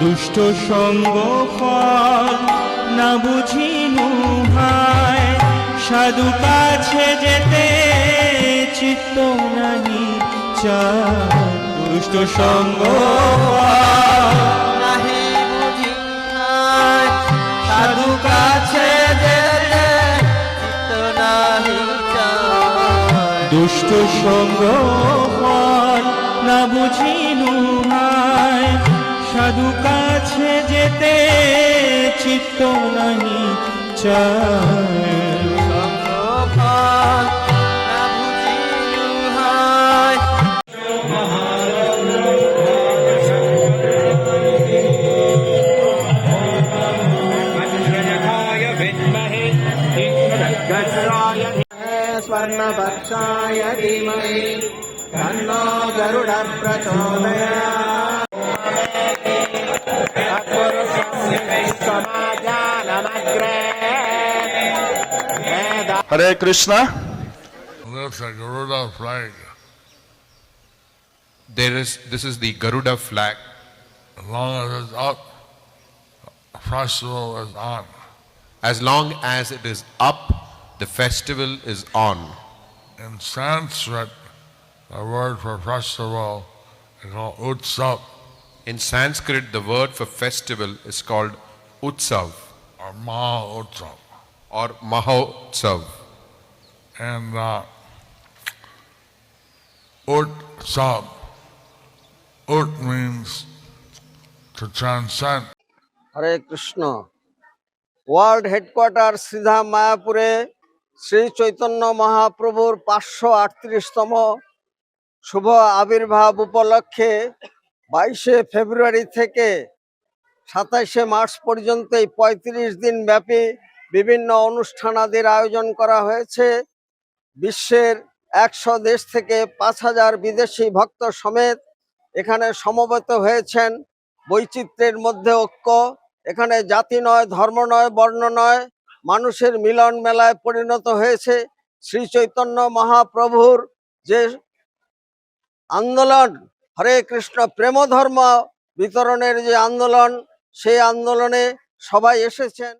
দুষ্ট সঙ্গ ফল না বুঝিনু ভাই। সাধু কাছে যেতে চিত্ত নাহি চায়। দুষ্ট সঙ্গ ফল দুষ্ট সঙ্গ না বুঝিনু ভাই সাধু কাছে যেতে চিত্ত নাহি চায়। সঙ্গফল না स्वर्णवक्षाय धीमहि हरे Krishna Garuda flag. There is this is the Garuda flag. As long as it's up, festival is on. As long as it is up, the festival is on. In Sanskrit, the word for festival is called Utsav. In Sanskrit, the word for festival is called Utsav. Or Mahotsav. Or Mahotsav. And uh, Utsav, Ut means to transcend. Hare Krishna. World headquarters Siddha Mayapure Shri Chaitanya মহাপ্রভুর পাঁচশো আটত্রিশতম শুভ আবির্ভাব উপলক্ষে বাইশে ফেব্রুয়ারি থেকে সাতাইশে March পর্যন্ত এই পঁয়ত্রিশ দিন ব্যাপী বিভিন্ন অনুষ্ঠানাদির আয়োজন করা হয়েছে। বিশ্বের একশো দেশ থেকে পাঁচ হাজার বিদেশি ভক্ত সমেত এখানে সমবেত হয়েছেন। বৈচিত্র্যের মধ্যে ঐক্য, এখানে জাতি নয়, ধর্ম নয়, বর্ণ নয় মানুষের মিলন মেলায় পরিণত হয়েছে। শ্রী চৈতন্য মহাপ্রভুর যে আন্দোলন, হরে কৃষ্ণ প্রেমধর্ম বিতরণের যে আন্দোলন, সেই আন্দোলনে সবাই এসেছেন।